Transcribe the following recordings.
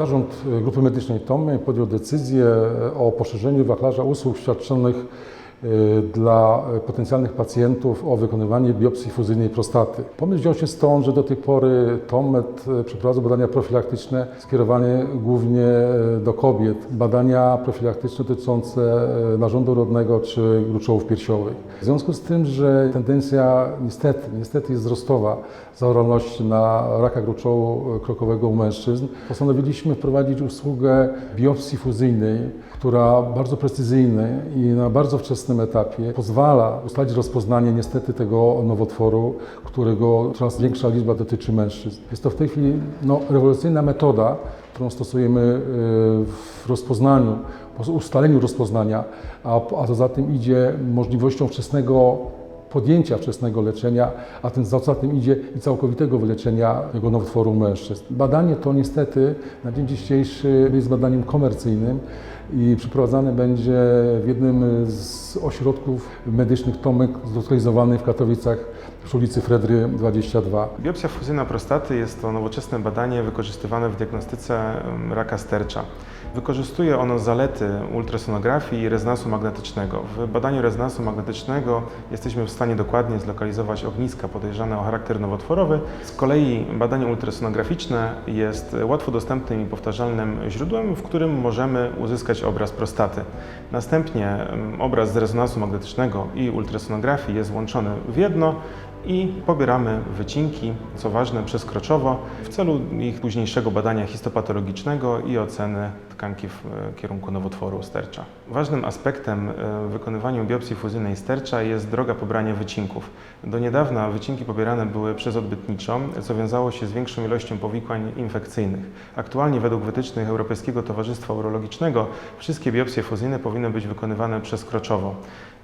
Zarząd e, Grupy Medycznej TOMY podjął decyzję e, o poszerzeniu wachlarza usług świadczonych dla e, potencjalnych pacjentów o wykonywanie biopsji fuzyjnej prostaty. Pomysł wziął się stąd, że do tej pory TOMMED e, przeprowadzał badania profilaktyczne skierowane głównie e, do kobiet. Badania profilaktyczne dotyczące narządu rodnego czy gruczołów piersiowych. W związku z tym, że tendencja niestety, niestety jest wzrostowa zachorowalności na raka gruczołu krokowego u mężczyzn, postanowiliśmy wprowadzić usługę biopsji fuzyjnej, która bardzo precyzyjnie i na bardzo wczesnym etapie pozwala ustalić rozpoznanie niestety tego nowotworu, którego coraz większa liczba dotyczy mężczyzn. Jest to w tej chwili no, rewolucyjna metoda, którą stosujemy y, w rozpoznaniu, po ustaleniu rozpoznania, a, a to za tym idzie możliwością wczesnego podjęcia wczesnego leczenia, a tym za tym idzie i całkowitego wyleczenia tego nowotworu mężczyzn. Badanie to niestety na dzień dzisiejszy jest badaniem komercyjnym i przeprowadzane będzie w jednym z ośrodków medycznych Tomek zlokalizowany w Katowicach przy ulicy Fredry 22. Biopsja fuzyjna prostaty jest to nowoczesne badanie wykorzystywane w diagnostyce raka stercza. Wykorzystuje ono zalety ultrasonografii i rezonansu magnetycznego. W badaniu rezonansu magnetycznego jesteśmy w stanie dokładnie zlokalizować ogniska podejrzane o charakter nowotworowy. Z kolei badanie ultrasonograficzne jest łatwo dostępnym i powtarzalnym źródłem, w którym możemy uzyskać obraz prostaty. Następnie em, obraz z rezonansu magnetycznego i ultrasonografii jest łączony w jedno i pobieramy wycinki, co ważne, przeskroczowo w celu ich późniejszego badania histopatologicznego i oceny tkanki w e, kierunku nowotworu stercza. Ważnym aspektem e, w wykonywaniu biopsji fuzyjnej stercza jest droga pobrania wycinków. Do niedawna wycinki pobierane były przez odbytniczą, co wiązało się z większą ilością powikłań infekcyjnych. Aktualnie według wytycznych Europejskiego Towarzystwa Urologicznego wszystkie biopsje fuzyjne powinny być wykonywane przeskroczowo.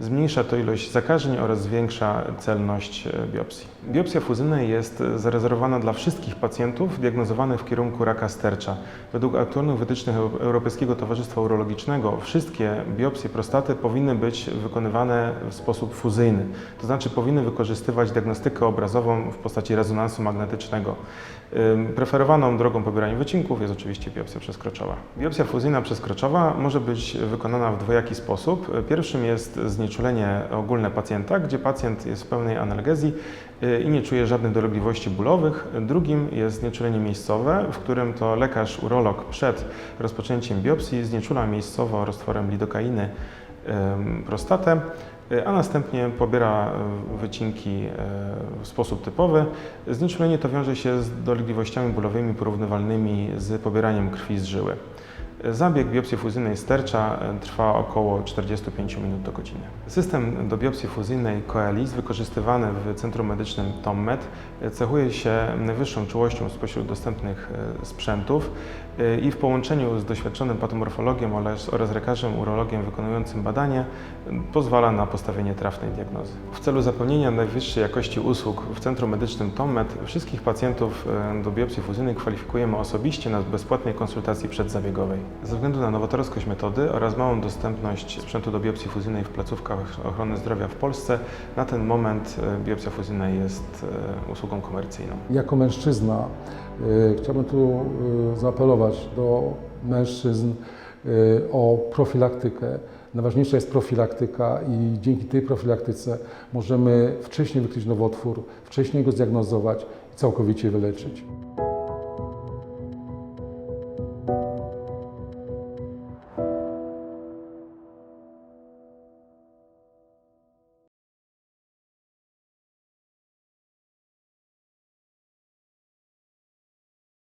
Zmniejsza to ilość zakażeń oraz zwiększa celność e, biopsji. Biopsja fuzyjna jest zarezerwowana dla wszystkich pacjentów diagnozowanych w kierunku raka stercza. Według aktualnych wytycznych Eu- Europejskiego Towarzystwa Urologicznego wszystkie biopsje prostaty powinny być wykonywane w sposób fuzyjny, to znaczy powinny wykorzystywać diagnostykę obrazową w postaci rezonansu magnetycznego. Preferowaną drogą pobierania wycinków jest oczywiście biopsja przeskroczowa. Biopsja fuzyjna przeskroczowa może być wykonana w dwojaki sposób. Pierwszym jest znieczulenie ogólne pacjenta, gdzie pacjent jest w pełnej analgezji y, i nie czuje żadnych dolegliwości bólowych. Drugim jest znieczulenie miejscowe, w którym to lekarz urolog przed rozpoczęciem biopsji znieczula miejscowo roztworem lidokainy ym, prostatę, y, a następnie pobiera y, wycinki y, w sposób typowy. Znieczulenie to wiąże się z dolegliwościami bólowymi porównywalnymi z pobieraniem krwi z żyły. Zabieg biopsji fuzyjnej stercza e, trwa około 45 minut do godziny. System do biopsji fuzyjnej Coelis wykorzystywany w Centrum Medycznym TOMMED e, cechuje się najwyższą czułością spośród dostępnych e, sprzętów i w połączeniu z doświadczonym patomorfologiem oraz, lekarzem urologiem wykonującym badanie pozwala na postawienie trafnej diagnozy. W celu zapewnienia najwyższej jakości usług w Centrum Medycznym TOMMED wszystkich pacjentów do biopsji fuzyjnej kwalifikujemy osobiście na bezpłatnej konsultacji przedzabiegowej. Ze względu na nowatorską metody oraz małą dostępność sprzętu do biopsji fuzyjnej w placówkach ochrony zdrowia w Polsce, na ten moment e, biopsja fuzyjna jest e, usługą komercyjną. Jako mężczyzna y, chciałbym tu zaapelować do mężczyzn o profilaktykę. Najważniejsza jest profilaktyka i dzięki tej profilaktyce możemy wcześniej wykryć nowotwór, wcześniej go zdiagnozować i całkowicie wyleczyć.